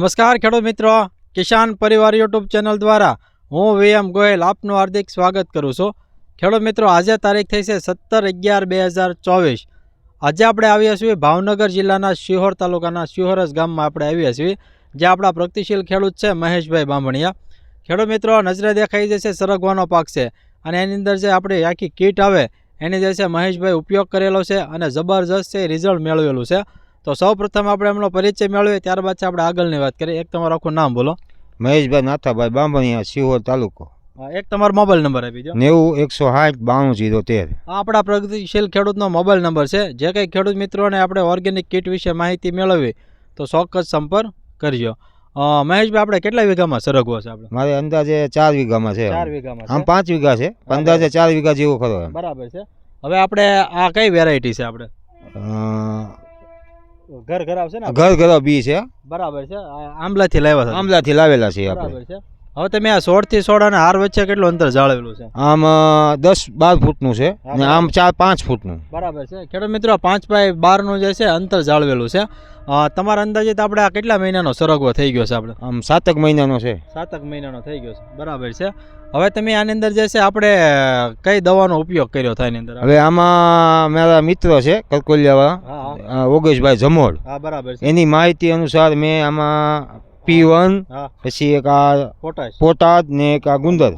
નમસ્કાર ખેડૂત મિત્રો, કિસાન પરિવાર યુટ્યુબ ચેનલ દ્વારા હું વીએમ ગોયલ આપનું હાર્દિક સ્વાગત કરું છું. ખેડૂત મિત્રો, આજે તારીખ થઈ છે સત્તર અગિયાર બે હજાર ચોવીસ. આજે આપણે આવ્યા છીએ ભાવનગર જિલ્લાના શિહોર તાલુકાના શિહોરસ ગામમાં આપણે આવ્યા છીએ જે આપણા પ્રગતિશીલ ખેડૂત છે મહેશભાઈ બામણિયા. ખેડૂત મિત્રો, નજરે દેખાઈ જશે સરગવાનો પાક છે અને એની અંદર જે આપણી આખી કીટ આવે, એની જે છે મહેશભાઈ ઉપયોગ કરેલો છે અને જબરજસ્ત છે રિઝલ્ટ મેળવેલું છે. તો સૌ પ્રથમ આપણે એમનો પરિચય મેળવીએ ત્યારબાદ આપણે આગળની વાત કરીએ. એક તમારું આખું નામ બોલો. મહેશભાઈ નાથાભાઈ બાંભણિયા સિહોર તાલુકો. એક તમારો મોબાઈલ નંબર આપી દો નેવું એકસો સાઠ બાણું જીરો તેર. આપણા પ્રગતિશીલ ખેડૂતનો મોબાઈલ નંબર છે. જે કંઈ ખેડૂત મિત્રોને આપણે ઓર્ગેનિક કીટ વિશે માહિતી મેળવવી તો ચોક્કસ સંપર્ક કરજો. મહેશભાઈ આપણે કેટલા વીઘામાં સરગવો છે આપણે? મારે અંદાજે ચાર વીઘામાં છે. ચાર વીઘામાં આમ પાંચ વીઘા છે. અંદાજે ચાર વીઘા જેવો ખરો બરાબર છે. હવે આપણે આ કઈ વેરાયટી છે આપણે? ઘર ઘર આવશે ને ઘર ઘર બી છે. બરાબર છે. આ આંબલાથી લાવ્યા હતા. આમલાથી લાવેલા છે આપણે. બરાબર છે. હવે તમે આ સોળથી સોળ અને હાર વચ્ચે કેટલું અંતર જાળવેલું છે? આમ દસ બાર ફૂટનું છે. અને આમ ચાર પાંચ ફૂટનું. બરાબર છે. ખેડૂત મિત્રો પાંચ બાય બારનું જે છે અંતર જાળવેલું છે. તમારા અંદાજિત આપણે આ કેટલા મહિનાનો સરગવો થઈ ગયો છે આપણે? આમ સાતક મહિનાનો છે. સાતક મહિનાનો થઈ ગયો છે. બરાબર છે. હવે તમે આની અંદર જે છે આપણે કઈ દવાનો ઉપયોગ કર્યો થાય એની અંદર? હવે આમાં મારા મિત્ર છે કરકોલિયાવાળા ઓગેશભાઈ જમોડ હા બરાબર છે. એની માહિતી અનુસાર મેં આમાં પી વન પછી એક આ પોટાશ. ને એક આ ગુંદર.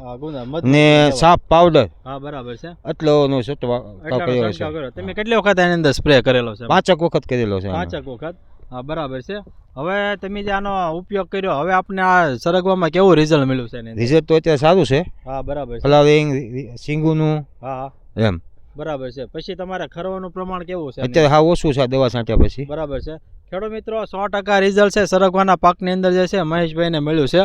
ને સાફ સાપ પાવડર. હા બરાબર છે. આટલોનો છંટકાવ એટલાનો કર્યો છે. તમે કેટલી વખત આની અંદર સ્પ્રે કરેલો છે? પાંચક વખત કરેલો છે. પાંચક વખત. હા બરાબર છે. હવે તમે જે આનો ઉપયોગ કર્યો હવે આપણે આ સરગવામાં કેવું રિઝલ્ટ મળ્યું છે રિઝલ્ટ તો અત્યારે સારું છે. હા બરાબર ફ્લાવરિંગ સિંગુનું હા એમ. બરાબર છે. પછી તમારે ખરવાનું પ્રમાણ કેવું છે અત્યારે હા ઓછું છે દવા છાંટ્યા પછી. બરાબર છે. ખેડૂત મિત્રો સો ટકા રિઝલ્ટ છે સરગવાના પાકની અંદર જે છે મહેશભાઈને મળ્યું છે.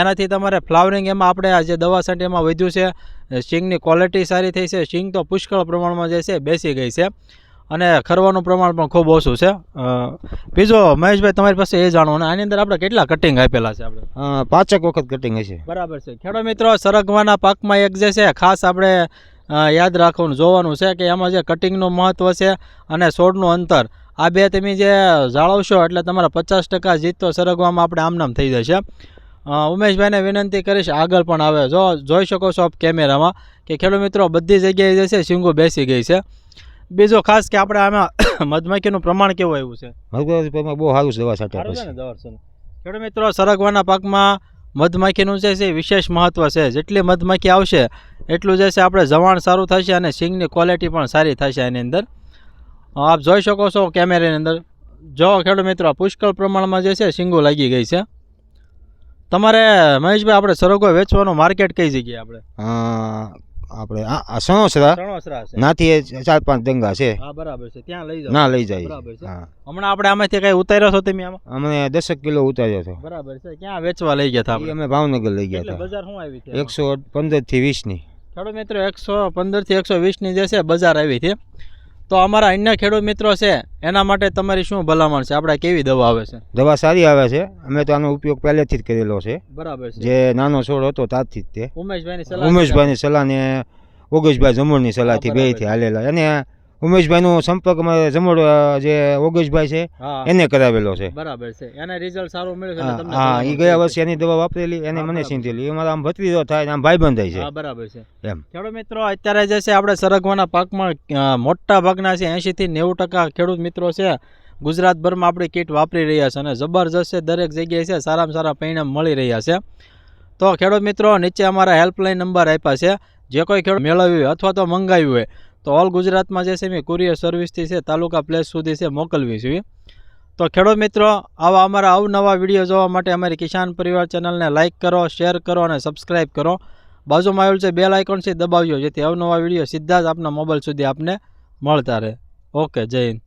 એનાથી તમારે ફ્લાવરિંગ એમાં આપણે આ જે દવા છાંટી એમાં વધ્યું છે સિંગની ક્વોલિટી સારી થઈ છે સિંગ તો પુષ્કળ પ્રમાણમાં જે છે બેસી ગઈ છે. અને ખરવાનું પ્રમાણ પણ ખૂબ ઓછું છે. બીજો મહેશભાઈ તમારી પાસે એ જાણવું અને આની અંદર આપણે કેટલા કટિંગ આપેલા છે આપણે? પાંચેક વખત કટિંગ હશે. બરાબર છે. ખેડૂત મિત્રો સરગવાના પાકમાં એક જે છે ખાસ આપણે યાદ રાખવાનું જોવાનું છે કે એમાં જે કટિંગનું મહત્ત્વ છે અને છોડનું અંતર. આ બે તમે જે જાળવશો એટલે તમારા પચાસ ટકા જીત તો સરગવામાં આપણે આમનામ થઈ જશે. ઉમેશભાઈને વિનંતી કરીશ આગળ પણ આવે જો જોઈ શકો છો આપ કેમેરામાં કે ખેડૂત મિત્રો બધી જગ્યાએ જે છે સિંગો બેસી ગઈ છે. બીજો ખાસ કે આપણે આમાં મધમાખીનું પ્રમાણ કેવું આવ્યું છે? મગજમાં બહુ સારું દવા છાંટ્યા પછી. ખેડૂત મિત્રો સરગવાના પાકમાં મધમાખીનું જે છે વિશેષ મહત્વ છે. જેટલી મધમાખી આવશે એટલું જે છે આપણે જવાણ સારું થશે અને સિંગની ક્વોલિટી પણ સારી થશે એની અંદર. આપ જોઈ શકો છો કેમેરાની અંદર. જો ખેડૂત મિત્રો પુષ્કળ પ્રમાણમાં જે છે સિંગો લાગી ગઈ છે. તમારે મહેશભાઈ આપણે સરગો વેચવાનું માર્કેટ કઈ જગ્યાએ આપણે? આપણે આ સણોસરા નાથી ચાર પાંચ દંગા છે. હા બરાબર છે. ત્યાં લઈ જાઓ. ના લઈ જાય. બરાબર છે. હમણાં આપણે આમાંથી કઈ ઉતાર્યો છો તમે આમાં? અમે દસક કિલો ઉતાર્યો છો બરાબર છે. ક્યાં વેચવા લઈ ગયા હતા આપણે? અમે ભાવનગર લઈ ગયા હતા બજાર શું આવી હતી એકસો પંદરથી વીસની ખેડૂત મિત્રો એકસો પંદરથી એકસો વીસની જે છે બજાર આવી છે. તો અમારા અન્ય ખેડૂત મિત્રો છે એના માટે તમારી શું ભલામણ છે? આપણે કેવી દવા આવે છે? દવા સારી આવે છે. અમે તો આનો ઉપયોગ પહેલેથી જ કરેલો છે. બરાબર છે. જે નાનો છોડ હતો ત્યારથી જ તે. ઉમેશભાઈની સલાહ ઉમેશભાઈની સલાહ ને ઓગેશભાઈ જમણની સલાહથી બેથી હાલેલા. અને ઉમેશભાઈનો સંપર્ક અમારે જમોડ જે ઓગેશભાઈ છે એને કરાવેલો છે. બરાબર છે. એને રિઝલ્ટ સારું મળ્યું છે હા એ ગયા વર્ષે એની દવા વાપરેલી એને મને સીંધેલી. એ મારા આમ ભત્રીજો થાય આમ ભાઈબંધ થાય છે. બરાબર છે. એમ. ખેડૂત મિત્રો અત્યારે જે છે આપણે સરગવાના પાકમાં મોટા ભાગના છે એંશીથી નેવું ટકા ખેડૂત મિત્રો છે. ગુજરાતભરમાં આપણી કીટ વાપરી રહ્યા છે અને જબરજસ્ત છે દરેક જગ્યાએ છે સારામાં સારા પરિણામ મળી રહ્યા છે. તો ખેડૂત મિત્રો નીચે અમારા હેલ્પલાઇન નંબર આપ્યા છે. જે કોઈ ખેડૂત મેળવ્યું હોય અથવા તો મંગાવ્યું હોય તો ઓલ ગુજરાતમાં જે છે મેં કુરિયર સર્વિસથી છે, તાલુકા પ્લેસ સુધી છે મોકલવી જોઈએ તો ખેડૂત મિત્રો, આવા અમારા અવનવા વીડિયો જોવા માટે અમારી કિસાન પરિવાર ચેનલને લાઇક કરો શેર કરો અને સબસ્ક્રાઇબ કરો. બાજુમાં આવેલું છે બેલ આઇકોન છે દબાવજો, જેથી અવનવા વીડિયો સીધા જ આપના મોબાઈલ સુધી આપને મળતા રહે. ઓકે જય હિન્દ.